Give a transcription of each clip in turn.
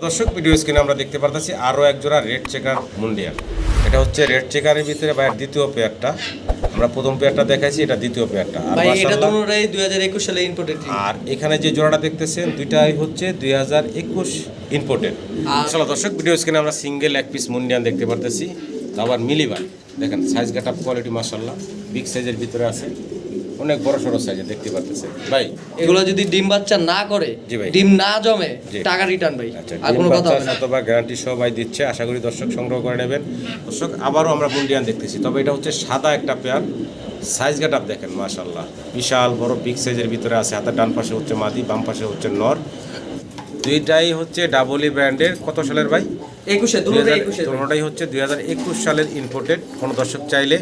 দর্শক ভিডিও স্ক্রিনে আমরা দেখতে পারতেছি আরও এক জোড়া রেড চেকার মুন্ডিয়াল। এটা হচ্ছে রেড চেকারের ভিতরে ভাইয়ের দ্বিতীয় পেয়ারটা আমরা প্রথম পেয়ারটা দেখাইছি এটা দ্বিতীয় পেয়ারটা আর ভাই এটা মাশাআল্লাহ- দুটোটাই 2021 সালে ইম্পোর্টেড আর এখানে যে জোড়াটা দেখতেছেন দুইটাই হচ্ছে দুই হাজার একুশ ইম্পোর্টেড আর- আসলে দর্শক ভিডিও স্ক্রিনে আমরা সিঙ্গেল এক পিস মুন্ডিয়ান দেখতে পারতেছি। আবার মিলিবার। দেখেন সাইজ গাটা কোয়ালিটি মাসাল্লাহ বিগ সাইজের ভিতরে আছে। অনেক বড় সড়ো সাইজে দেখতে পারতেছেন ভাই এগুলো যদি ডিম বাচ্চা না করে। ডিম না জমে। টাকা রিটার্ন ভাই আচ্ছা আর কোনো কথা হবে না। অথবা গ্যারান্টি সবাই দিচ্ছে আশা করি দর্শক সংগ্রহ করে নেবেন। দর্শক আবারও আমরা মুন্ডিয়ান দেখতেছি তবে এটা হচ্ছে সাদা একটা পেয়ার সাইজ গাটাপ দেখেন মাশাল্লাহ বিশাল বড় বিগ সাইজের ভিতরে আছে হাতের ডান পাশে হচ্ছে মাদি বাম পাশে হচ্ছে নর। দুইটাই হচ্ছে ডাবলি ব্র্যান্ডের কত সালের ভাই? একুশে একুশে। ভাই। হচ্ছে দুই হাজার একুশ সালের ইম্পোর্টেড কোনো দর্শক চাইলে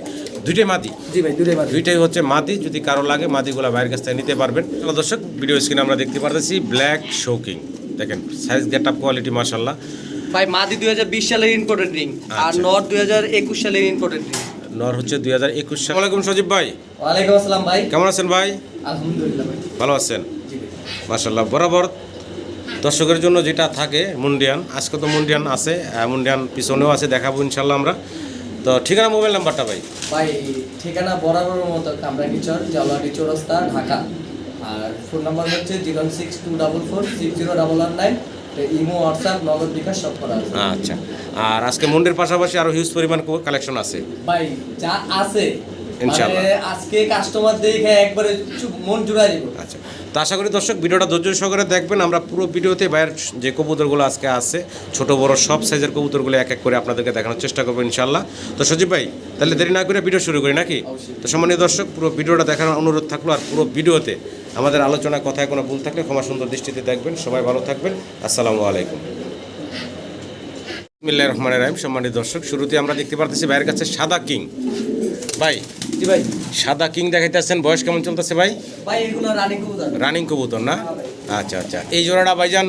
দুইটাই মাদি। জি ভাই দুটোই মাত্র দুইটাই হচ্ছে মাদি যদি কারও লাগে মাদিগুলো বাইরের কাছ থেকে নিতে পারবেন। দর্শক ভিডিও স্ক্রিনে আমরা দেখতে পারতেছি ব্ল্যাক শোকিং দেখেন সাইজ গেট আপ কোয়ালিটি মাশাল্লাহ ভাই মাদি 2020 সালের ইম্পোর্টেড রিং আর আচ্ছা। নর 2021 সালের ইম্পোর্টেড রিং নর হচ্ছে দুই হাজার একুশ সাল। আলাইকুম সজীব ভাই। ওয়ালাইকুম আসসালাম ভাই। কেমন আছেন ভাই? আলহামদুলিল্লাহ ভাই। ভালো আছেন? মাশাল্লাহ বরাবর দর্শকের জন্য যেটা থাকে মুন্ডিয়ান আজকে তো মুন্ডিয়ান আছে মুন্ডিয়ান পিছনেও আছে দেখাবো ইনশাল্লাহ আমরা। তো ঠিকানা মোবাইল নাম্বারটা ভাই? ভাই ঠিকানা বরাবর মতো কামরা কামরাঙ্গিচর জালাটি চৌরাস্তা ঢাকা। আর ফোন নাম্বার হচ্ছে zero six two double four six zero double one nine. Imo WhatsApp Nagad bKash সব করা আছে। আচ্ছা। আর আজকে মুন্ডের পাশাপাশি আরও হিউজ পরিমাণ কালেকশন আছে। ভাই যা আছে। ইনশাআল্লাহ। মানে আজকে কাস্টমার দেখে একবারে মন জুড়াই দিব। আচ্ছা। তো আশা করি দর্শক ভিডিওটা ধৈর্য সহকারে দেখবেন। আমরা পুরো ভিডিওতে বাইরের যে কবুতরগুলো আজকে আছে ছোট বড় সব সাইজের কবুতরগুলো এক এক করে আপনাদেরকে দেখানোর চেষ্টা করব ইনশাল্লাহ তো সজীব ভাই তাহলে দেরি না করে ভিডিও শুরু করি নাকি? তো সম্মানীয় দর্শক পুরো ভিডিওটা দেখার অনুরোধ থাকল আর পুরো ভিডিওতে আমাদের আলোচনা কথায় কোনো ভুল থাকলে ক্ষমা সুন্দর দৃষ্টিতে দেখবেন। সবাই ভালো থাকবেন। আসসালামু আলাইকুম। বিসমিল্লাহির রহমানির রহিম। সম্মানিত দর্শক শুরুতে আমরা দেখতে পারতেছি ভাইয়ের কাছে সাদা কিং। ভাই ভাই। সাদা কিং দেখাইতেছেন বয়স কেমন চলতেছে ভাই? রানিং কবুতর। না? আচ্ছা আচ্ছা। এই জোড়াটা ভাইজান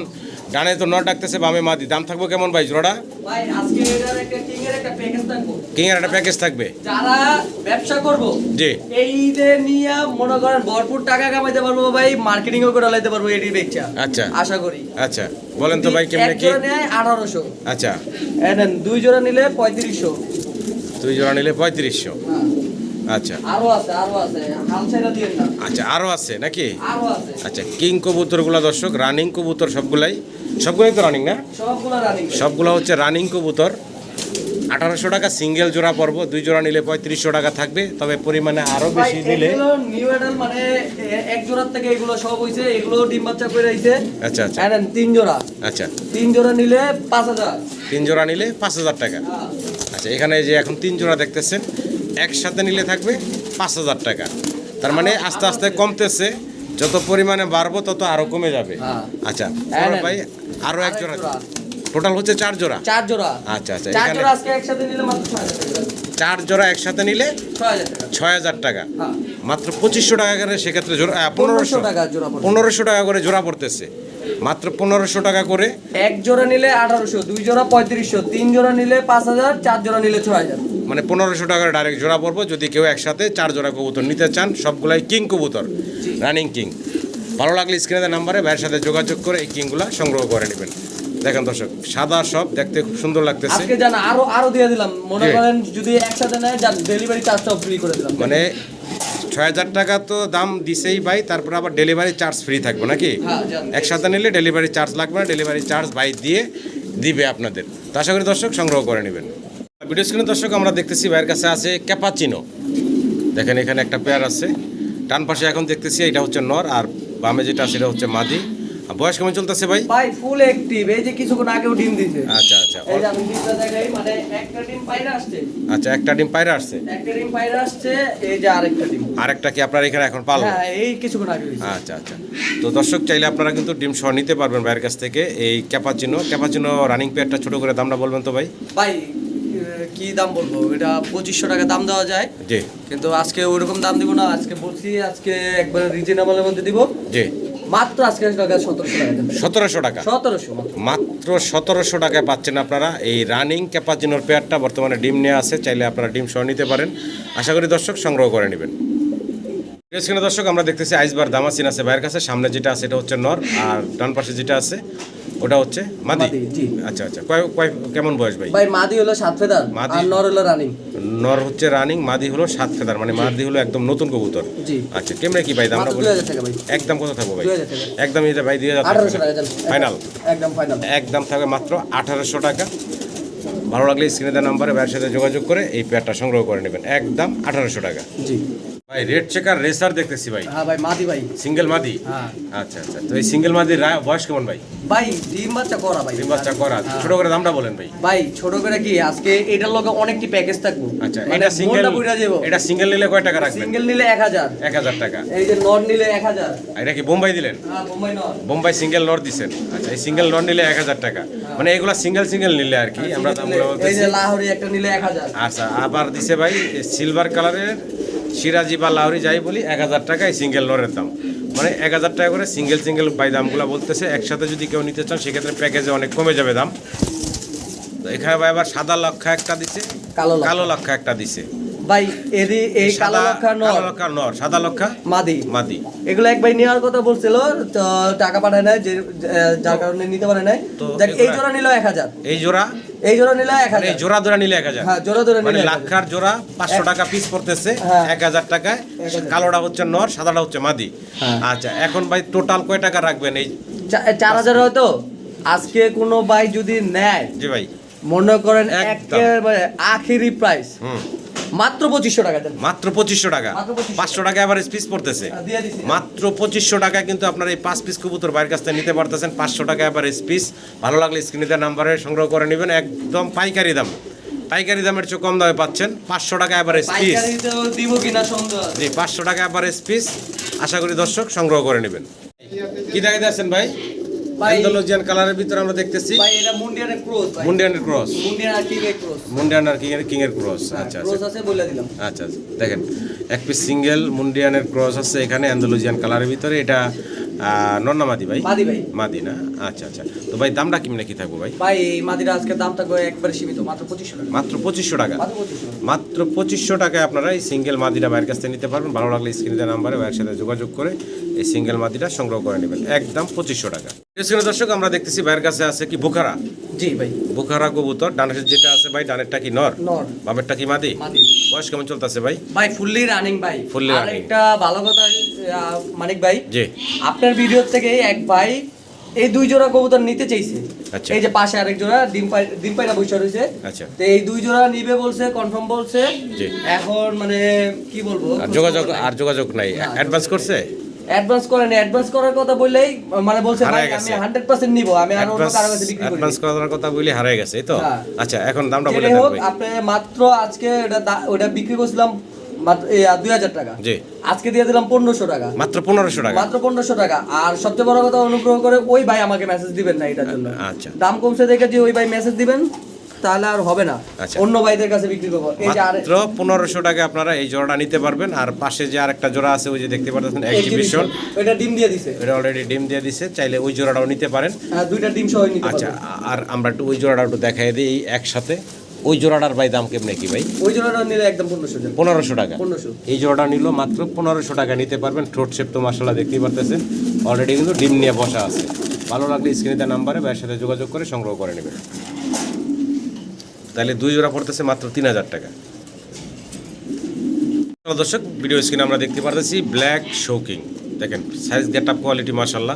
ডানে তো নট ডাকতেছে বামে মাদি। দাম থাকবে কেমন ভাই জোড়াটা? কিং এর একটা প্যাকেজ থাকব। যারা ব্যবসা করব জি। এই নিয়ে মনে করেন ভরপুর টাকা কামাইতে পারব ভাই মার্কেটিংও করে লাইতে পারব এটি বেচা। আচ্ছা। আশা করি। আচ্ছা। বলেন তো ভাই কেমনে কি? আঠারোশো। আচ্ছা। দুই জোড়া নিলে পঁয়ত্রিশশো। দুই জোড়া নিলে পঁয়ত্রিশশো। আচ্ছা। আরও আছে আরও আছে। হাল ছেড়ে দিয়ে না। আচ্ছা আরও আছে নাকি? আরও আছে। আচ্ছা কিং কবুতরগুলো দর্শক রানিং কবুতর সবগুলাই? সবগুলাই তো রানিং না? সবগুলো রানিং সবগুলো হচ্ছে রানিং কবুতর। আঠারোশো টাকা সিঙ্গেল জোড়া পড়ব দুই জোড়া নিলে পঁয়ত্রিশশো টাকা থাকবে তবে পরিমাণে আরও বেশি নিলে নিউ মানে এক জোড়ার থেকে এগুলো সব হইছে এগুলো ডিম বাচ্চা করে আইছে। আচ্ছা আচ্ছা। তিন জোড়া। আচ্ছা। তিন জোড়া নিলে পাঁচ হাজার। তিন জোড়া নিলে পাঁচ হাজার টাকা। হ্যাঁ। আচ্ছা এখানে যে এখন তিন জোড়া দেখতেছেন একসাথে নিলে থাকবে পাঁচ হাজার টাকা। তার মানে আস্তে আস্তে কমতেছে যত পরিমাণে বাড়বো তত আরও কমে যাবে। হ্যাঁ। আচ্ছা হ্যাঁ, ভাই আরও এক জোড়া। টোটাল হচ্ছে চার জোড়া? চার জোড়া। আচ্ছা, আচ্ছা, চার জোড়া আজকে একসাথে নিলে মাত্র ছয় হাজার টাকা। চার জোড়া একসাথে নিলে ছয় হাজার টাকা। হ্যাঁ। মাত্র পঁচিশশো টাকা করে সেক্ষেত্রে জোড়া পনেরোশো। টাকা। পনেরোশো টাকা করে জোড়া পড়তেছে। মাত্র পনেরোশো টাকা করে এক জোড়া নিলে আঠারোশো দুই জোড়া পঁয়ত্রিশশো তিন জোড়া নিলে পাঁচ হাজার চার জোড়া নিলে ছয় হাজার। মানে পনেরোশো টাকার ডাইরেক্ট জোড়া পড়ব যদি কেউ একসাথে চার জোড়া কবুতর নিতে চান সবগুলাই কিং কবুতর রানিং কিং ভালো লাগলে স্ক্রিনের নাম্বারে ভাইয়ের সাথে যোগাযোগ করে এই কিংগুলা সংগ্রহ করে নেবেন। দেখেন দর্শক সাদা সব দেখতে খুব সুন্দর লাগতেছে। আজকে জান আরও আরও দিয়ে দিলাম। মনে করেন যদি একসাথে নেয় যান ডেলিভারি চার্জটাও ফ্রি করে দিলাম। মানে ছয় হাজার টাকা তো দাম দিছেই ভাই তারপর আবার ডেলিভারি চার্জ ফ্রি থাকবে নাকি? হ্যাঁ, একসাথে নিলে ডেলিভারি চার্জ লাগবে না ডেলিভারি চার্জ ভাই দিয়ে দিবে আপনাদের। তো আশা করি দর্শক সংগ্রহ করে নেবেন। ভিডিও স্ক্রিনে দর্শক আমরা দেখতেছি ভাইয়ের কাছে আছে ক্যাপাচিনো দেখেন এখানে একটা পেয়ার আছে। ডান পাশে এখন দেখতেছি এটা হচ্ছে নর আর বামে যেটা আছে সেটা হচ্ছে মাদি। বয়স কেমন চলতেছে ভাই? ভাই ফুল অ্যাক্টিভ এই যে কিছুক্ষণ আগেও ডিম দিছে। আচ্ছা আচ্ছা। এই যে আমি ডিমটা দেখাই মানে একটা ডিম পাইরা আসছে। আচ্ছা একটা ডিম পায়রা আসছে। একটা ডিম পাইরা আসছে এই যে আরেকটা ডিম। আরেকটা কি আপনার এখানে এখন পালন? হ্যাঁ এই কিছুক্ষণ আগে আচ্ছা আচ্ছা। তো দর্শক চাইলে আপনারা কিন্তু ডিম সহ নিতে পারবেন ভাইয়ের কাছ থেকে এই ক্যাপাচিনো ক্যাপাচিনো রানিং পেয়ারটা ছোট করে দামটা বলবেন তো ভাই? ভাই কি দাম বলব? এটা পঁচিশশো টাকা দাম দেওয়া যায়। জি। কিন্তু আজকে ওইরকম দাম দিব না আজকে বলছি আজকে একবারে রিজনেবলের মধ্যে দিব। জি। মাত্র আজকে টাকা সতেরোশো টাকা সতেরোশো টাকা। সতেরোশো মাত্র। সতেরোশো টাকায় পাচ্ছেন আপনারা এই রানিং ক্যাপাচিনোর পেয়ারটা। বর্তমানে ডিম নিয়ে আছে চাইলে আপনারা ডিম সহ নিতে পারেন। আশা করি দর্শক সংগ্রহ করে নেবেন। দর্শক আমরা দেখতেছি আইসবার দামাসিন আছে ভাইয়ের কাছে। সামনে যেটা আছে এটা হচ্ছে নর। আর ডান পাশে যেটা আছে ওটা হচ্ছে মাদি। আচ্ছা আচ্ছা। কয় কয় কেমন বয়স ভাই? ভাই মাদি হলো সাত ফেদার আর নর হলো রানিং। নর হচ্ছে রানিং মাদি হলো সাত ফেদার মানে মাদি হলো একদম নতুন কবুতর। জি। আচ্ছা কেমনে কি ভাই দামটা বলে টাকা ভাই। একদম কত থাকব ভাই? 2000 টাকা। একদম এটা ভাই টাকা। যান ফাইনাল? একদম ফাইনাল। একদম থাকবে মাত্র আঠারোশো টাকা। ভালো লাগলে স্ক্রিনে দেওয়া নাম্বারে ভাইয়ের সাথে যোগাযোগ করে এই পেয়ারটা সংগ্রহ করে নেবেন। একদম আঠারোশো টাকা। জি। ভাই রেড চেকার রেসার দেখতেছি ভাই। হ্যাঁ ভাই মাদি ভাই। সিঙ্গেল মাদি? হ্যাঁ। আচ্ছা আচ্ছা। তো এই সিঙ্গেল মাদির বয়স কেমন ভাই? ভাই ডিম বাচ্চা করা ভাই। ডিম বাচ্চা করা। হ্যাঁ। ছোট করে দামটা বলেন ভাই। ভাই ছোট করে কি আজকে এটার লগে অনেকটি প্যাকেজ থাকব। আচ্ছা মানে এটা সিঙ্গেল এটা সিঙ্গেল নিলে কয় টাকা রাখবেন? সিঙ্গেল নিলে এক হাজার। এক হাজার টাকা। এই যে নর নিলে এক হাজার। আর এটা কি বোম্বাই দিলেন? হ্যাঁ বোম্বাই নর। বোম্বাই সিঙ্গেল নর দিছেন। আচ্ছা এই সিঙ্গেল নর নিলে এক হাজার টাকা। মানে এগুলা সিঙ্গেল সিঙ্গেল নিলে আর কি আমরা দামগুলো এই যে লাহোরি একটা নিলে এক হাজার। আচ্ছা আবার দিছে ভাই সিলভার কালারের সিরাজি বা লাহরি যাই বলি এক হাজার টাকা এই সিঙ্গেল নরের দাম। মানে এক হাজার টাকা করে সিঙ্গেল সিঙ্গেল বাই দামগুলো বলতেছে একসাথে যদি কেউ নিতে চান সেক্ষেত্রে প্যাকেজে অনেক কমে যাবে দাম। তো এখানে ভাই আবার সাদা লক্ষা একটা দিছে কালো লক্ষা। কালো লক্ষা একটা দিছে। ভাই এদি এই কালো সাদা- লক্ষা কালো লক্ষা নর সাদা লক্ষা মাদি। মাদি। এগুলো এক ভাই নেওয়ার কথা বলছিল তো টাকা পাঠায় নাই যে যার কারণে নিতে পারে নাই। দেখ এই এগুলা- জোড়া নিল এক হাজার। এই জোড়া এই জোড়া নিলে এক মানে হাজার। জোড়া জোড়া নিলে এক হাজার। হ্যাঁ জোড়া জোড়া মানে নিলে লাক্ষার জোড়া পাঁচশো টাকা পিস পড়তেছে হ্যাঁ। এক হাজার টাকায়। কালোটা হচ্ছে নর সাদাটা হচ্ছে মাদি। হ্যাঁ। আচ্ছা এখন ভাই টোটাল কয় টাকা রাখবেন এই চার হাজার হয়তো? আজকে কোনো ভাই যদি নেয় জি ভাই। মনে করেন। একেবারে আখেরি প্রাইস হুম। মাত্র পঁচিশশো টাকা মাত্র পঁচিশশো টাকা। পাঁচশো টাকা এভারেজ পিস পড়তেছে। মাত্র পঁচিশশো টাকা কিন্তু আপনার এই পাঁচ পিস কবুতর বাইরের কাছ থেকে নিতে পারতেছেন। পাঁচশো টাকা এভারেজ পিস ভালো লাগলে স্ক্রিনে দেওয়া নাম্বারে সংগ্রহ করে নেবেন। একদম পাইকারি দাম। পাইকারি দামের চেয়ে কম দামে পাচ্ছেন। পাঁচশো টাকা এভারেজ পিস। জি পাঁচশো টাকা এভারেজ পিস আশা করি দর্শক সংগ্রহ করে নেবেন। কি দেখাতে আছেন ভাই? অ্যান্ডালুজিয়ান কালারের ভিতরে আমরা দেখতেছি। ভাই এটা মুন্ডিয়ানের ক্রস ভাই। মুন্ডিয়ানের ক্রস। মুন্ডিয়ান আর কিং এর ক্রস। মুন্ডিয়ান আর কিং এর কিং এর ক্রস আচ্ছা। ক্রস আছে বলে দিলাম। আচ্ছা আচ্ছা। দেখেন এক পিস সিঙ্গেল মুন্ডিয়ানের ক্রস আছে এখানে অ্যান্ডালুজিয়ান কালারের ভিতরে। এটা নন্নামাদি ভাই? মাদি ভাই। মাদি না? আচ্ছা আচ্ছা। তো ভাই দামটা কিমনে কি থাকব ভাই? ভাই এই মাদিরা আজকে দাম থাকবে একবারে সীমিত মাত্র পঁচিশশো টাকা। মাত্র পঁচিশশো টাকা। মাত্র পঁচিশশো মাত্র পঁচিশশো টাকায় আপনারা এই সিঙ্গেল মাদিটা বাইরের কাছ থেকে নিতে পারবেন। ভালো লাগলে স্ক্রিনে নাম্বারে ভাইয়ের সাথে যোগাযোগ করে এই সিঙ্গেল মাদিটা সংগ্রহ করে নেবেন। একদম পঁচিশশো টাকা। দর্শক আমরা দেখতেছি ভাইয়ের কাছে আছে কি বোখারা? জি ভাই। বোখারা কবুতর। ডানের যেটা আছে ভাই ডানেরটা কি নর? নর। বামেরটা কি মাদি? বয়স কেমন চলতেছে ভাই? ভাই ফুললি রানিং ভাই। আর একটা ভালো কথা মানিক ভাই। জি। আপনার ভিডিও থেকে এক ভাই এই দুই জোড়া কবুতর নিতে চাইছে। আচ্ছা। এই যে পাশে আরেক জোড়া ডিম পাই ডিম পাইনা বসে রয়েছে। আচ্ছা। তো এই দুই জোড়া নিবে বলছে কনফার্ম বলছে। এখন মানে কি বলব? আর যোগাযোগ আর যোগাযোগ নাই। অ্যাডভান্স করছে? অ্যাডভান্স করেন অ্যাডভান্স করার কথা বললেই মানে বলছে ভাই আমি গেছে। হান্ড্রেড পার্সেন্ট নিবো আমি আর অন্য কারও কাছে বিক্রি করি অ্যাডভান্স করার কথা বলি হারিয়ে গেছে তো? হ্যাঁ। আচ্ছা এখন দামটা বলে দেন ভাই। আপনি মাত্র আজকে এটা ওটা বিক্রি করছিলাম মাত্র দুই হাজার টাকা। জি। আজকে দিয়ে দিলাম পনেরোশো টাকা। মাত্র টাকা। মাত্র পনেরোশো টাকা। আর সবচেয়ে বড় কথা অনুগ্রহ করে ওই ভাই আমাকে মেসেজ দিবেন না এটার জন্য। আচ্ছা। দাম কমছে দেখে যে ওই ভাই মেসেজ দিবেন। তাহলে আর হবে না। আচ্ছা। অন্য ভাইদের কাছে বিক্রি করব। আর মাত্র পনেরোশো টাকা আপনারা এই জোড়াটা নিতে পারবেন। আর পাশে যে আরেকটা জোড়া আছে ওই যে দেখতে পাচ্ছেন এক্সিবিশন ওইটা ডিম দিয়ে দিছে। এটা অলরেডি ডিম দিয়ে দিছে চাইলে ওই জোড়াটাও নিতে পারেন। হ্যাঁ, দুইটা ডিম সহ নিতে আচ্ছা আর আমরা একটু ওই জোড়াটা একটু দেখাই দিই একসাথে। ওই জোড়াটার ভাই দাম কেমনে কি ভাই? ওই জোড়াটা নিলে একদম পনেরোশো টাকা। পনেরোশো টাকা। এই জোড়াটা নিল মাত্র পনেরোশো টাকা নিতে পারবেন। ঠোঁট শেপ তো মাসাল্লাহ দেখতেই পারতেছেন। অলরেডি কিন্তু ডিম নিয়ে বসা আছে। ভালো লাগলে স্ক্রিনে দেওয়া নাম্বারে ভাইয়ের সাথে যোগাযোগ করে সংগ্রহ করে নেবেন। তাহলে দুই জোড়া পড়তেছে মাত্র তিন হাজার টাকা। দর্শক ভিডিও স্ক্রিনে আমরা দেখতে পারতেছি ব্ল্যাক শোকিং দেখেন সাইজ গেট আপ কোয়ালিটি মাসাল্লাহ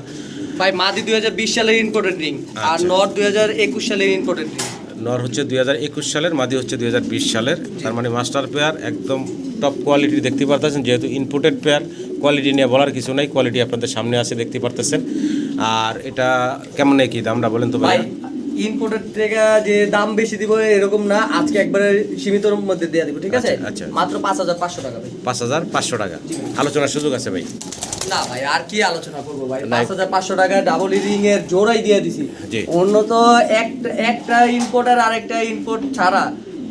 ভাই মাদি দুই হাজার বিশ সালের ইম্পোর্টেড রিং আর নর নর্থ দুই হাজার একুশ সালের ইম্পোর্টেড রিং নর হচ্ছে দুই হাজার একুশ সালের মাদি হচ্ছে দুই হাজার বিশ সালের। তার মানে মাস্টার পেয়ার একদম টপ কোয়ালিটি দেখতে পারতেছেন যেহেতু ইনপুটেড পেয়ার কোয়ালিটি নিয়ে বলার কিছু নাই কোয়ালিটি আপনাদের সামনে আছে দেখতে পারতেছেন। আর এটা কেমন কি দামটা বলেন তো ভাই ইম্পোর্টেড থেকে যে দাম বেশি দিব এরকম না। আজকে একবারে সীমিতর মধ্যে দিয়ে দিব ঠিক আছে? আচ্ছা, আচ্ছা। মাত্র পাঁচ হাজার পাঁচশো টাকা ভাই। পাঁচ হাজার পাঁচশো টাকা। আলোচনার সুযোগ আছে ভাই। না ভাই আর কি আলোচনা করব ভাই? পাঁচ হাজার পাঁচশো টাকা ডাবল রিং এর জোড়াই দিয়ে দিছি। অন্য তো একটা একটা ইম্পোর্ট আর আরেকটা ইম্পোর্ট ছাড়া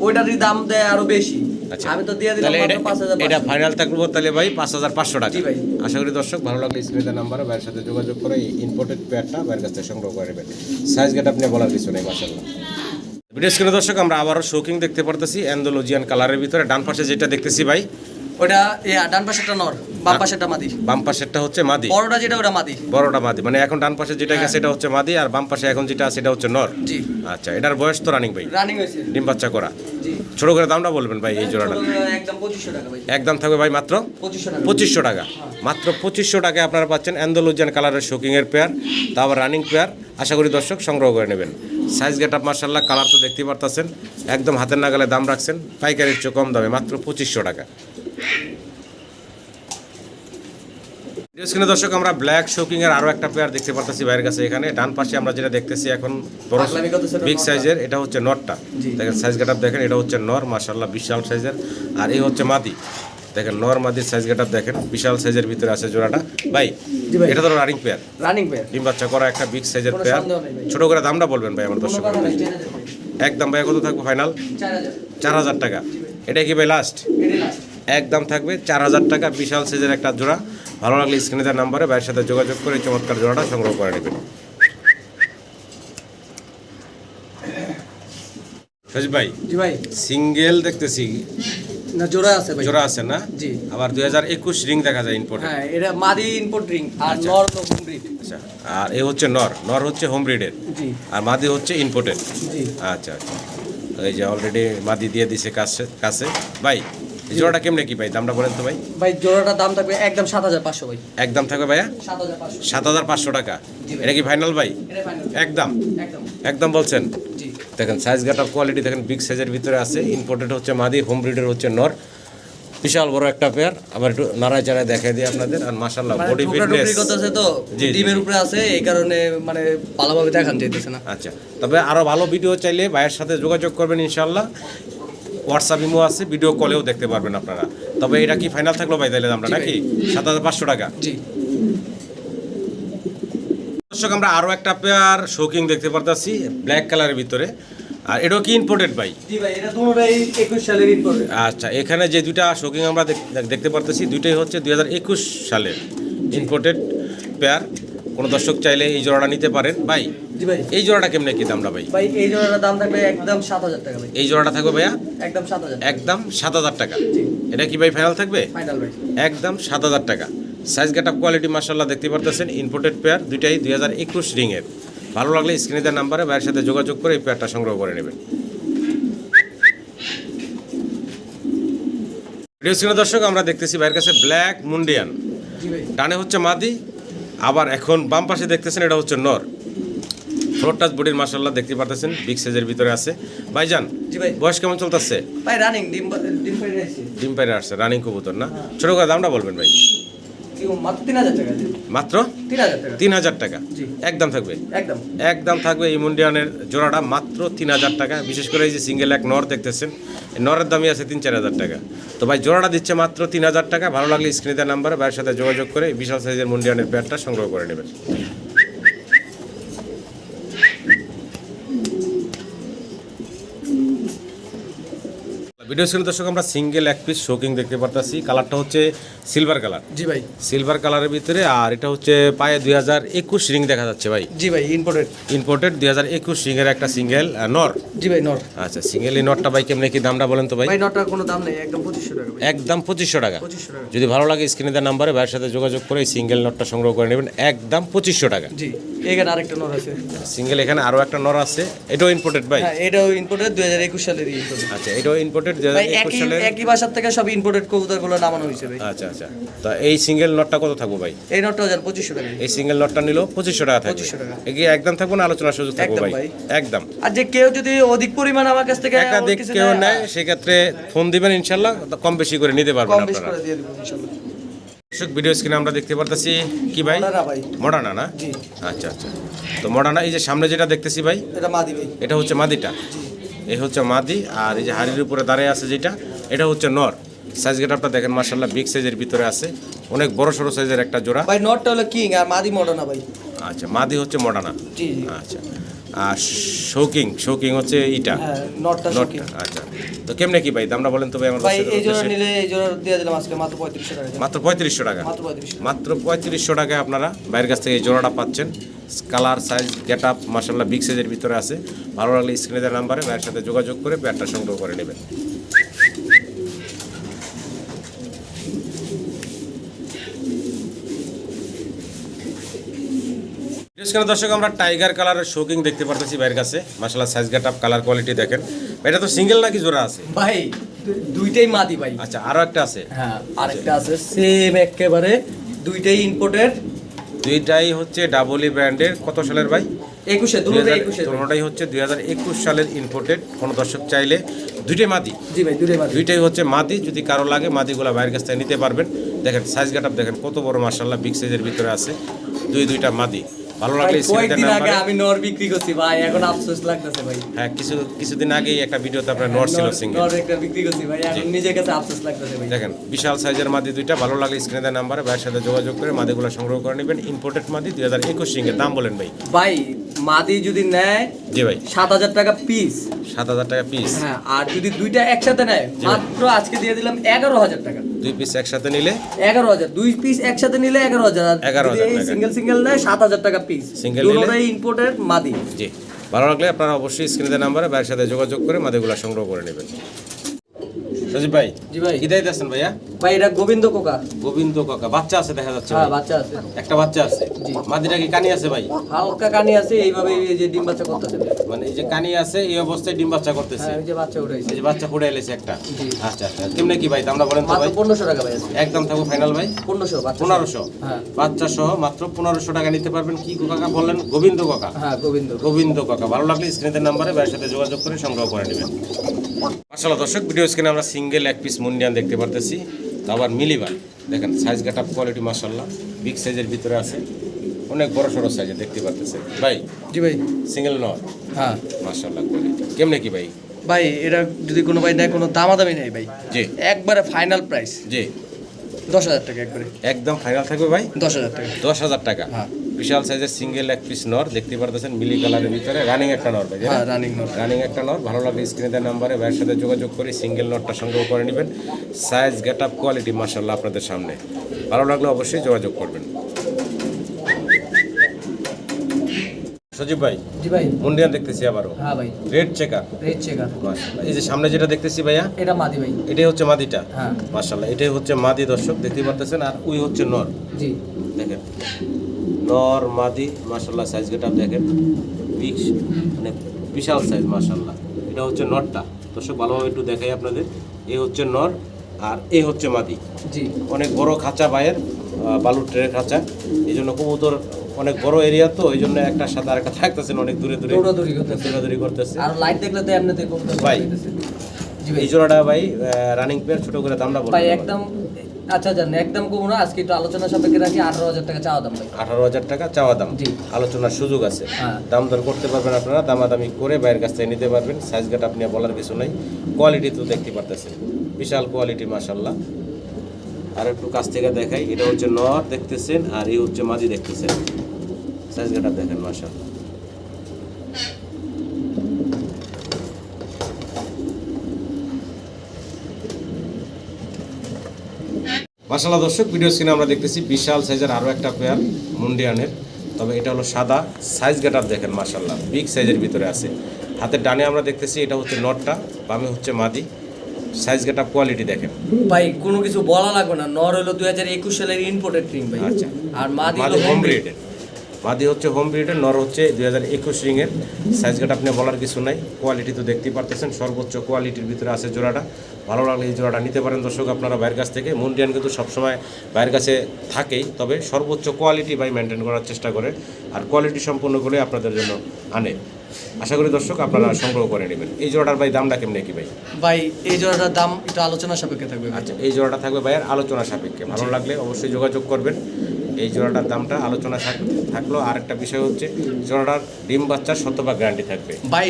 ওইটারই দাম দেয় আরও বেশি। আচ্ছা। আমি তো দিয়ে দিলাম মাত্র এটা- পাঁচ হাজার এটা ফাইনাল থাকব তাহলে ভাই পাঁচ হাজার পাঁচশো টাকা। আশা করি দর্শক ভালো লাগলে স্ক্রিনের নাম্বারে ভাইয়ের সাথে যোগাযোগ করে এই ইম্পোর্টেড পেয়ারটা ভাইয়ের কাছ থেকে সংগ্রহ করে সাইজ গেট আপনি বলার কিছু নেই মাসাল্লাহ ভিডিও স্ক্রিনে দর্শক আমরা আবারও শোকিং দেখতে পারতেছি অ্যান্ডোলজিয়ান কালারের ভিতরে। ডান পাশে যেটা দেখতেছি ভাই ওটা এ, ডান পাশেরটা নর বাম পাশেরটা মাদি। বাম পাশেরটা হচ্ছে মাদি। বড়টা যেটা ওটা মাদি। বড়টা মাদি মানে এখন ডান পাশে যেটা হ্যাঁ। গেছে এটা হচ্ছে মাদি আর বাম পাশে এখন যেটা আছে এটা হচ্ছে নর। জি। আচ্ছা এটার বয়স তো রানিং ভাই। রানিং হয়েছে। ডিম বাচ্চা করা। জি। ছোট করে দামটা বলবেন ভাই এই জোড়াটা। একদম পঁচিশশো টাকা ভাই। একদম থাকবে ভাই মাত্র পঁচিশশো টাকা। পঁচিশশো টাকা। মাত্র পঁচিশশো টাকায় আপনারা পাচ্ছেন অ্যান্ডোলুজিয়ান কালারের শোকিংয়ের পেয়ার তা আবার রানিং পেয়ার আশা করি দর্শক সংগ্রহ করে নেবেন। সাইজ গেট আপ মার্শাল্লাহ কালার তো দেখতেই পারতেছেন। একদম হাতের নাগালে দাম রাখছেন। পাইকারির চেয়ে কম দামে মাত্র পঁচিশশো টাকা। স্ক্রিনে দর্শক আমরা ব্ল্যাক শোকিং এর আরও একটা পেয়ার দেখতে পারতেছি বাইরের কাছে। এখানে ডান পাশে আমরা যেটা দেখতেছি এখন বড় বিগ সাইজের এটা হচ্ছে নরটা জি। দেখেন সাইজ গেট দেখেন এটা হচ্ছে নর মাশাল্লাহ বিশাল সাইজের আর এই হচ্ছে মাদি। দেখেন নর মাদির সাইজ গেট দেখেন বিশাল সাইজের ভিতরে আছে জোড়াটা। ভাই এটা তো রানিং পেয়ার রানিং পেয়ার ডিম বাচ্চা করা একটা বিগ সাইজের পেয়ার। ছোট করে দামটা বলবেন ভাই আমার দর্শক। একদম ভাই কত থাকবে ফাইনাল চার হাজার। টাকা। এটা কি ভাই লাস্ট last। একদম থাকবে চার হাজার টাকা বিশাল সাইজের একটা জোড়া। ভালো লাগলে স্ক্রিনে দেওয়ার নাম্বারে ভাইয়ের সাথে যোগাযোগ করে চমৎকার জোড়াটা সংগ্রহ করে নেবেন। সজিব ভাই জি ভাই। সিঙ্গেল দেখতেছি। না জোড়া আছে ভাই। জোড়া আছে না? জি। আবার দুই হাজার একুশ রিং দেখা যায় ইম্পোর্টে হ্যাঁ এটা মাদি ইনপুট রিং আর নর নতুন রিং আচ্ছা আর এ হচ্ছে নর। নর হচ্ছে হোম ব্রিডের জি। আর মাদি হচ্ছে ইম্পোর্টেড জি। আচ্ছা আচ্ছা। এই যে অলরেডি মাদি দিয়ে দিছে কাছে কাছে। ভাই জোড়াটা কেমনে কি ভাই? দামটা বলেন তো ভাই। ভাই জোড়াটার দাম থাকবে একদম সাত হাজার পাঁচশো ভাই। একদম থাকবে ভাইয়া? সাত হাজার পাঁচশো। টাকা। এটা কি ফাইনাল ভাই? একদম। একদম। বলছেন। জি। দেখেন সাইজ গাটার কোয়ালিটি দেখেন বিগ সাইজের ভিতরে আছে। ইম্পোর্টেড হচ্ছে মাদি হোম ব্রিডের হচ্ছে নর। বিশাল বড় একটা পেয়ার আবার একটু নাড়ায় চাড়ায় দেখাই দিই আপনাদের। আর মাশাল্লাহ মানে বডি ফিটনেস করতেছে তো। ডিমের উপরে আছে এই কারণে মানে ভালোভাবে দেখান যাইতেছে না। আচ্ছা। তবে আরও ভালো ভিডিও চাইলে ভাইয়ের সাথে যোগাযোগ করবেন ইনশাল্লাহ হোয়াটসঅ্যাপ ইমো আছে ভিডিও কলেও দেখতে পারবেন আপনারা। তবে এটা কি ফাইনাল থাকল ভাই তাহলে আমরা নাকি? সাত হাজার পাঁচশো টাকা? জি। দর্শক আমরা আরও একটা পেয়ার শোকিং দেখতে পারতাছি ব্ল্যাক কালারের ভিতরে। আর এটাও কি ইম্পোর্টেড ভাই? আচ্ছা এখানে যে দুইটা শোকিং আমরা দেখ- দেখতে পারতেছি দুইটাই হচ্ছে দুই হাজার একুশ সালের ইম্পোর্টেড পেয়ার কোনো দর্শক চাইলে এই জোড়াটা নিতে পারেন। ভাই জি ভাই। এই জোড়াটা কেমনে কি দামটা ভাই? ভাই এই জোড়াটার দাম থাকবে একদম সাত হাজার টাকা ভাই। এই জোড়াটা থাকবে ভাইয়া? একদম সাত হাজার একদম সাত হাজার টাকা। এটা কি ভাই ফাইনাল থাকবে? ফাইনাল ভাই। একদম সাত হাজার টাকা। সাইজ গেট আপ কোয়ালিটি মার্শাল্লাহ দেখতে পারতেছেন। ইম্পোর্টেড পেয়ার দুইটাই দুই হাজার একুশ রিংয়ের। ভালো লাগলে স্ক্রিনে দেওয়ার নাম্বারে ভাইয়ের সাথে যোগাযোগ করে এই পেয়ারটা সংগ্রহ করে নেবেন। ভিডিও স্ক্রিনে দর্শক আমরা দেখতেছি ভাইয়ের কাছে ব্ল্যাক মুন্ডিয়ান ডানে হচ্ছে মাদি আবার এখন বাম পাশে দেখতেছেন এটা হচ্ছে নর। ফ্লোর টাচ বডির মাশাল্লাহ দেখতে পারতেছেন বিগ সাইজের ভিতরে আছে। ভাইজান জি ভাই। বয়স কেমন চলতেছে? ভাই রানিং ডিম ডিম পাইরে আসছে। রানিং কবুতর না? ছোট করে দামটা বলবেন ভাই। মাত্র তিন হাজার টাকা। একদম থাকবে? একদম। থাকবে এই মুন্ডিয়ানের জোড়াটা মাত্র তিন হাজার টাকা। বিশেষ করে এই যে সিঙ্গেল এক নর দেখতেছেন নরের দামই আছে তিন চার হাজার টাকা। তো ভাই জোড়াটা দিচ্ছে মাত্র তিন হাজার টাকা। ভালো লাগলে স্ক্রিনে নাম্বার ভাইয়ের সাথে যোগাযোগ করে বিশাল সাইজের মুন্ডিয়ানের প্যাডটা সংগ্রহ করে নেবেন। ভিডিও স্ক্রিনে দর্শক আমরা সিঙ্গেল এক পিস শোকিং দেখতে পারতাছি। কালারটা হচ্ছে সিলভার কালার জি ভাই। সিলভার কালারের ভিতরে আর এটা হচ্ছে পায়ে দুই হাজার একুশ রিং দেখা যাচ্ছে ভাই। জি ভাই ইম্পোর্টেড ইম্পোর্টেড দুই হাজার একুশ রিংয়ের একটা সিঙ্গেল নর। জি ভাই নর। আচ্ছা সিঙ্গেল এই নটটা ভাই কেমনি কি দামটা বলেন তো ভাই? ভাই কোনো দাম নেই একদম পঁচিশশো টাকা একদম পঁচিশশো টাকা। যদি ভালো লাগে স্ক্রিনে দেওয়ার নাম্বারে ভাইয়ের সাথে যোগাযোগ করে সিঙ্গেল নটটা সংগ্রহ করে নেবেন একদম পঁচিশশো টাকা। জি এখানে আরেকটা নর আছে। সিঙ্গেল এখানে আরও একটা নর আছে এটাও ইম্পোর্টেড ভাই? হ্যাঁ এটাও ইম্পোর্টেড দুই হাজার একুশ সালের ইম্পোর্টেড আচ্ছা এটাও ইম্পোর্টেড একই একই বাসার থেকে সব ইম্পোর্টেড কবুতরগুলো নামানো হয়েছে ভাই। আচ্ছা আচ্ছা। তো এই সিঙ্গেল নটটা কত থাকব ভাই? এই নটটা হাজার পঁচিশশো টাকা। এই সিঙ্গেল নটটা নিলেও পঁচিশশো টাকা থাকবে। 2500 টাকা। এগিয়ে একদম থাকব না আলোচনার সুযোগ থাকব একদম ভাই। একদম। আর যে কেউ যদি অধিক পরিমাণ আমার কাছ থেকে একাধিক কেউ নেয়, সেক্ষেত্রে ফোন দিবেন ইনশাল্লাহ। কম বেশি করে নিতে পারবেন কম বেশি আপনারা। করে দিয়ে দেবো ইনশাল্লাহ। দর্শক ভিডিও স্ক্রিনে আমরা দেখতে পারতেছি কি ভাই? মডানা না? আচ্ছা আচ্ছা। তো মডার্না এই যে সামনে যেটা দেখতেছি ভাই এটা মাদি ভাই। এটা হচ্ছে মাদিটা। এই হচ্ছে মাদি আর এই যে হাড়ির উপরে দাঁড়িয়ে আছে যেটা এটা হচ্ছে নর। সাইজ গেটআপটা দেখেন মার্শাল্লাহ বিগ সাইজের ভিতরে আছে। অনেক বড় সড়ো সাইজের একটা জোড়া। ভাই নটটা হলো কিং আর মাদি মডানা ভাই। আচ্ছা মাদি হচ্ছে জি। আচ্ছা। শৌকিং শৌকিং হচ্ছে ইটা। হ্যাঁ নটটা নট আচ্ছা। তো কেমনে কি ভাই? দামটা বলেন তো ভাই আমার ভাই এই জোড়া নিলে এই জোড়া দিয়ে দিলাম আজকে মাত্র পঁয়ত্রিশশো টাকা। মাত্র পঁয়ত্রিশশো টাকা? মাত্র পঁয়ত্রিশশো মাত্র পঁয়ত্রিশশো টাকায় আপনারা বাইরের কাছ থেকে এই জোড়াটা পাচ্ছেন। কালার সাইজ গেট আপ মার্শাল্লাহ বিগ সাইজের ভিতরে আছে। ভালো লাগলে স্ক্রিনে দেওয়া নাম্বারে ভাইয়ের সাথে যোগাযোগ করে ব্যাটটা সংগ্রহ করে নেবেন। দর্শক আমরা টাইগার কালারের শোকিং দেখতে পারতেছি বাইরের কাছে। মাসাল্লাহ size get up colour quality দেখেন। এটা তো সিঙ্গেল নাকি জোড়া আছে? ভাই দুইটাই মাদি ভাই। আচ্ছা আরও একটা আছে? হ্যাঁ আরেকটা আছে সেম একেবারে দুইটাই ইম্পোর্টেড দুইটাই হচ্ছে ডাবলি ব্র্যান্ডের কত সালের ভাই? একুশে দুটোটাই দুটোটাই হচ্ছে দুই হাজার একুশ সালের ইম্পোর্টেড কোনো দর্শক চাইলে দুইটাই মাদি। জি ভাই দুটোই মাদি। দুইটাই হচ্ছে মাদি যদি কারও লাগে মাদিগুলো বাইরের কাছ থেকে নিতে পারবেন। দেখেন সাইজ গেট দেখেন কত বড় মার্শাল্লাহ বিগ সাইজের ভিতরে আছে। দুই দুইটা মাদি। ভালো লাগলে কয়েকদিন আগে আমি নর বিক্রি করছি ভাই এখন আফসোস লাগতেছে ভাই। হ্যাঁ কিছু কিছুদিন আগেই একটা ভিডিওতে আপনার নর ছিল সিঙ্গেল নর একটা বিক্রি করছি ভাই এখন নিজের কাছে আফসোস লাগতেছে ভাই। দেখেন বিশাল সাইজের মাদি দুইটা ভালো লাগলে স্ক্রিনে দেওয়া নাম্বারে ভাইয়ের সাথে যোগাযোগ করে মাদিগুলো সংগ্রহ করে নেবেন। ইম্পোর্টেড মাদি দুই হাজার একুশ সিঙ্গের দাম বলেন ভাই। ভাই মাদি যদি নেয় জি ভাই। সাত হাজার টাকা পিস সাত হাজার টাকা পিস হ্যাঁ আর যদি দুইটা একসাথে নেয় মাত্র আজকে দিয়ে দিলাম এগারো হাজার টাকা। দুই পিস একসাথে নিলে? এগারো হাজার। দুই পিস একসাথে নিলে এগারো হাজার। 11,000 টাকা। সিঙ্গেল সিঙ্গেল নেয় সাত হাজার টাকা পিস সিঙ্গেল নিলে? দুটোটাই ইম্পোর্টেড মাদি। জি। ভালো লাগলে আপনারা অবশ্যই স্ক্রিনে দেওয়া নাম্বারে ভাইয়ের সাথে যোগাযোগ করে মাদিগুলো সংগ্রহ করে নেবেন। সজীব ভাই জি ভাই। কি ভাইয়া? ভাই এটা গোবিন্দ কোকা। গোবিন্দ কাকা বাচ্চা আছে দেখা যাচ্ছে হ্যাঁ বাচ্চা আছে। একটা বাচ্চা আছে। মাদিটা কি কানি আছে ভাই? হালকা কানি আছে এইভাবে এই যে ডিম বাচ্চা করতেছে। মানে এই যে কানি আছে এই অবস্থায় ডিম বাচ্চা করতেছে। হ্যাঁ ওই যে বাচ্চা উঠাইছে এই যে বাচ্চা ফুটে এলেছে একটা। জি। আচ্ছা আচ্ছা কেমনে কি ভাই দামটা বলেন তো ভাই? পনেরোশো টাকা ভাই আছে। একদম থাকব ফাইনাল ভাই? পনেরোশো বাচ্চা পনেরোশো? হ্যাঁ। বাচ্চা সহ মাত্র পনেরোশো টাকা নিতে পারবেন। কি কাকা বললেন? গোবিন্দ কাকা। হ্যাঁ গোবিন্দ গোবিন্দ কাকা। ভালো লাগলে স্ক্রিনের নাম্বারে ভাইয়ের সাথে যোগাযোগ করে সংগ্রহ করে নেবেন। মাসাল্লাহ দর্শক ভিডিও স্ক্রিনে আমরা সিঙ্গেল এক পিস মুন্ডিয়ান দেখতে পারতেছি। তো আবার মিলিবার। দেখেন সাইজ গেট আপ কোয়ালিটি মাসাল্লাহ বিগ সাইজের ভিতরে আছে। অনেক বড় সড়ো সাইজের দেখতে পারতেছে। ভাই জি ভাই। সিঙ্গেল নয়? হ্যাঁ। মাসাল্লাহ কোয়ালিটি কেমনে কি ভাই? ভাই এটা যদি কোনো ভাই নেয় কোনো দামাদামি নেই ভাই। জি। একবারে ফাইনাল প্রাইস জি। দশ হাজার টাকা একবারে। একদম ফাইনাল থাকবে ভাই? দশ হাজার টাকা। দশ হাজার টাকা। হ্যাঁ। বিশাল সাইজের সিঙ্গেল এক পিস নর দেখতে পারতেছেন মিলি কালারের ভিতরে রানিং একটা নর ভাই রানিং রানিং রানিং একটা নর ভালো লাগলে স্ক্রিনে নাম্বারে ভাইয়ের সাথে যোগাযোগ করে সিঙ্গেল নরটা সংগ্রহ করে নেবেন। সাইজ গেট আপ কোয়ালিটি মার্শাল্লাহ আপনাদের সামনে। ভালো লাগলে অবশ্যই যোগাযোগ করবেন। সজীব ভাই জি ভাই। মুন্ডিয়ান দেখতেছি আবারও। হ্যাঁ ভাই। রেড রেড চেকার এই যে সামনে যেটা দেখতেছি ভাইয়া এটা মাদি ভাই। এটাই হচ্ছে মাদিটা। হ্যাঁ। এটাই হচ্ছে মাদি দর্শক দেখতে পারতেছেন আর ওই হচ্ছে নর। জি। দেখেন। নর মাদি মার্শাল্লাহ সাইজ গেট আপ দেখেন। বিগ মানে বিশাল সাইজ মার্শাল্লাহ এটা হচ্ছে নরটা দর্শক ভালোভাবে একটু দেখাই আপনাদের। এই হচ্ছে নর আর এ হচ্ছে মাদি। জি। অনেক বড় খাঁচা বাইয়ের আহ, বালুর ট্রেনের খাঁচা। এই জন্য কবুতর অনেক বড় এরিয়া তো এই জন্য একটা সাথে আরেকটা থাকতেছেন অনেক দূরে দূরে। দৌড়াদৌড়ি করতেছে। আর লাইট দেখলে তো এমনিতে ভাই। এই জোড়াটা ভাই। রানিং পেয়ার ছোট করে দামটা ভাই একদম আচ্ছা জান একদম কমো না আজকে একটু আলোচনা সাপেক্ষে রাখি আঠারো হাজার টাকা চাওয়া দাম ভাই আঠারো হাজার টাকা চাওয়া দাম। জি। আলোচনার সুযোগ আছে। হ্যাঁ। দাম দর করতে পারবেন আপনারা দামাদামি করে বাইরের কাছ থেকে নিতে পারবেন। সাইজ গাট আপনি বলার কিছু নাই। কোয়ালিটি তো দেখতে পারতেছেন। বিশাল কোয়ালিটি মাসাল্লাহ আর একটু কাছ থেকে দেখাই এটা হচ্ছে নর দেখতেছেন আর এই হচ্ছে মাঝি দেখতেছেন। সাইজ গাট দেখেন মাসাল্লাহ মাসাল্লাহ দর্শক ভিডিও স্ক্রিনে আমরা দেখতেছি বিশাল সাইজের আরও একটা পেয়ার মুন্ডিয়ানের। তবে এটা হলো সাদা সাইজ গেটার দেখেন মাসাল্লাহ বিগ সাইজের ভিতরে আছে। হাতের ডানে আমরা দেখতেছি এটা হচ্ছে নটটা বামে হচ্ছে মাদি। সাইজ গেটার কোয়ালিটি দেখেন। ভাই কোনো কিছু বলা লাগবে না। নর হলো দুই হাজার একুশ সালের ইম্পোর্টেড ক্রিম ভাই। আচ্ছা। আর মাদি হলো হোম হোম ব্রিডের মাদি হচ্ছে হোম ব্রিডের নর হচ্ছে দুই হাজার একুশ রিংয়ের সাইজ গেট আপনি বলার কিছু নাই। কোয়ালিটি তো দেখতেই পারতেছেন সর্বোচ্চ কোয়ালিটির ভিতরে আছে জোড়াটা। ভালো লাগলে এই জোড়াটা নিতে পারেন দর্শক আপনারা বাইরের কাছ থেকে। মুন্ডিয়ান কিন্তু সবসময় বাইরের কাছে থাকেই তবে সর্বোচ্চ কোয়ালিটি ভাই মেনটেন করার চেষ্টা করে আর কোয়ালিটি সম্পূর্ণ করে আপনাদের জন্য আনে। আশা করি দর্শক আপনারা সংগ্রহ করে নেবেন। এই জোড়াটার ভাই দামটা কেমনি কি ভাই? ভাই এই জোড়াটার দাম একটু আলোচনা সাপেক্ষে থাকবে আচ্ছা এই জোড়াটা থাকবে ভাইয়ের আলোচনা সাপেক্ষে। ভালো লাগলে অবশ্যই যোগাযোগ করবেন। এই জোড়াটার দামটা আলোচনা থাকল। আর একটা বিষয় হচ্ছে জোড়াটার ডিম বাচ্চার শতভাগ গ্যারান্টি থাকবে। ভাই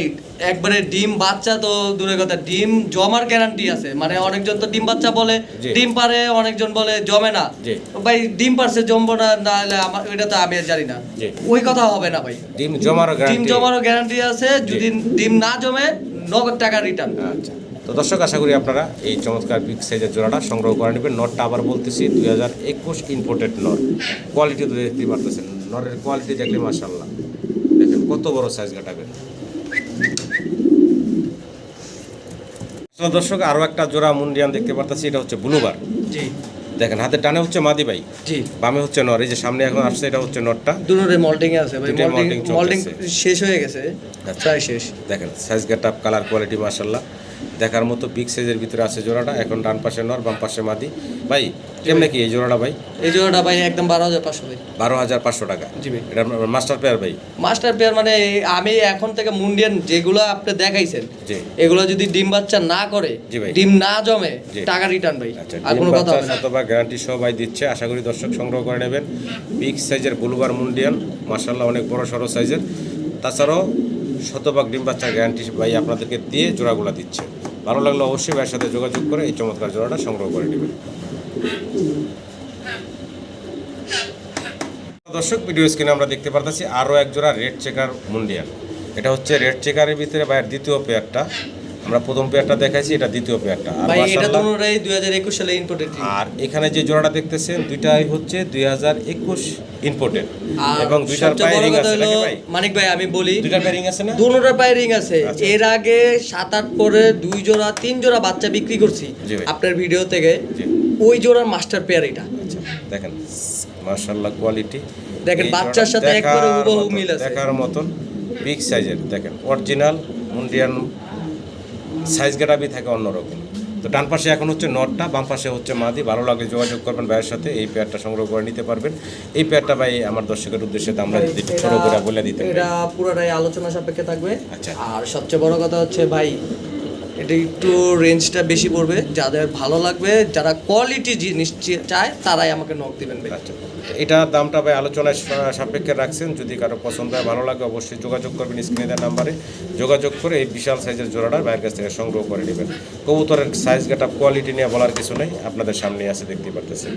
একবারে ডিম বাচ্চা তো দূরের কথা। ডিম জমার গ্যারান্টি আছে। মানে অনেকজন তো ডিম বাচ্চা বলে ডিম পারে অনেকজন বলে জমে না। ভাই ডিম পারছে জমবো না না হলে আমার এটা তো আমি জানি না। ওই কথা হবে না ভাই। ডিম জমারও ডিম জমারও গ্যারান্টি আছে। যদি ডিম না জমে নগদ টাকা রিটার্ন আচ্ছা। তো দর্শক আশা করি আপনারা এই চমৎকার বিগ সাইজের জোড়াটা সংগ্রহ করে নেবেন। নটটা আবার বলতেছি দুই হাজার একুশ ইম্পোর্টেড নট কোয়ালিটি তো দেখতেই পারতেছেন নরের কোয়ালিটি দেখলে মাসাল্লাহ দেখেন কত বড় সাইজ কাটাবেন দর্শক আরও একটা জোড়া মুন্ডিয়ান দেখতে পারতেছি এটা হচ্ছে ব্লুবার। জি। দেখেন হাতে টানে হচ্ছে মাদি ভাই জি। বামে হচ্ছে নর এই যে সামনে এখন আসছে এটা হচ্ছে নরটা দুটোরে মল্টিং আছে ভাই মল্টিং শেষ হয়ে গেছে আচ্ছা। প্রায় শেষ। দেখেন size get up colour quality মার্শাল্লাহ দেখার মতো বিগ সাইজের ভিতরে আছে জোড়াটা। এখন ডান পাশে নর বাম পাশে মাদি। ভাই কেমনে কি এই জোড়াটা ভাই? এই জোড়াটা ভাই একদম বারো হাজার পাঁচশো ভাই। বারো হাজার পাঁচশো টাকা। জি ভাই। এটা মাস্টার পেয়ার ভাই? মাস্টার পেয়ার মানে আমি এখন থেকে মুন্ডিয়ান যেগুলো আপনি দেখাইছেন জি। এগুলো যদি ডিম বাচ্চা না করে জি ভাই। ডিম না জমে। টাকা রিটার্ন ভাই। আচ্ছা আর কোনো কথা হবে না। অথবা গ্যারান্টি সহ ভাই দিচ্ছে। আশা করি দর্শক সংগ্রহ করে নেবেন। বিগ সাইজের বুলুবার মুন্ডিয়ান মার্শাল্লাহ অনেক বড় সড়ো সাইজের তাছাড়াও শতভাগ ডিম বাচ্চার গ্যারান্টি ভাই আপনাদেরকে দিয়ে জোড়াগুলো দিচ্ছে। ভালো লাগলে অবশ্যই ভাইয়ের সাথে যোগাযোগ করে এই চমৎকার জোড়াটা সংগ্রহ করে নেবেন। দর্শক ভিডিও স্ক্রিনে আমরা দেখতে পারতেছি আরও এক জোড়া রেড চেকার মুন্ডিয়ান এটা হচ্ছে রেড চেকারের ভিতরে ভাইয়ের দ্বিতীয় পেয়ারটা আমরা প্রথম পেয়ারটা দেখাইছি এটা দ্বিতীয় পেয়ারটা। আর ভাই এটা মাশাআল্লাহ- দুটোটাই দুই হাজার একুশ সালে ইম্পোর্টেড আর এখানে যে জোড়াটা দেখতেছেন দুইটাই হচ্ছে দুই হাজার একুশ ইম্পোর্টেড এবং দুইটার পায়ে রিং আছে নাকি ভাই? মানিক ভাই আমি বলি দুইটার পায়ে রিং আছে না? দুটোটার পায়ে রিং আছে। আচ্ছা। এর আগে সাত আট পরে দুই জোড়া তিন জোড়া বাচ্চা বিক্রি করছি আপনার ভিডিও থেকে। ওই জোড়ার মাস্টার পেয়ার এটা। আচ্ছা দেখেন মার্শাল্লাহ কোয়ালিটি দেখেন, বাচ্চার সাথে একবারে হুবহু মিল আছে। দেখার মতন বিগ সাইজের দেখেন অরিজিনাল মুন্ডিয়ান সাইজ গেটাবি থাকে অন্যরকম তো ডান পাশে এখন হচ্ছে নটটা বাম পাশে হচ্ছে মাদি। ভালো লাগলে যোগাযোগ করবেন ভাইয়ের সাথে এই পেয়ারটা সংগ্রহ করে নিতে পারবেন। এই পেয়ারটা ভাই আমার দর্শকের উদ্দেশ্যে আমরা যদি ছোট করে বলে দিতে এটা পুরোটাই আলোচনা সাপেক্ষে থাকবে। আচ্ছা। আর সবচেয়ে বড় কথা হচ্ছে ভাই এটা একটু রেঞ্জটা বেশি পড়বে। যাদের ভালো লাগবে, যারা কোয়ালিটি জিনিস চায়, তারাই আমাকে নক দিবেন আচ্ছা। এটা দামটা ভাই আলোচনায় সাপেক্ষে রাখছেন। যদি কারও পছন্দ হয়, ভালো লাগে, অবশ্যই যোগাযোগ করবেন স্ক্রিনে নাম্বারে। যোগাযোগ করে এই বিশাল সাইজের জোড়াটা ভাইয়ের কাছ থেকে সংগ্রহ করে নেবেন। কবুতরের সাইজ গেট কোয়ালিটি নিয়ে বলার কিছু নেই। আপনাদের সামনে আছে দেখতে পারতেছেন।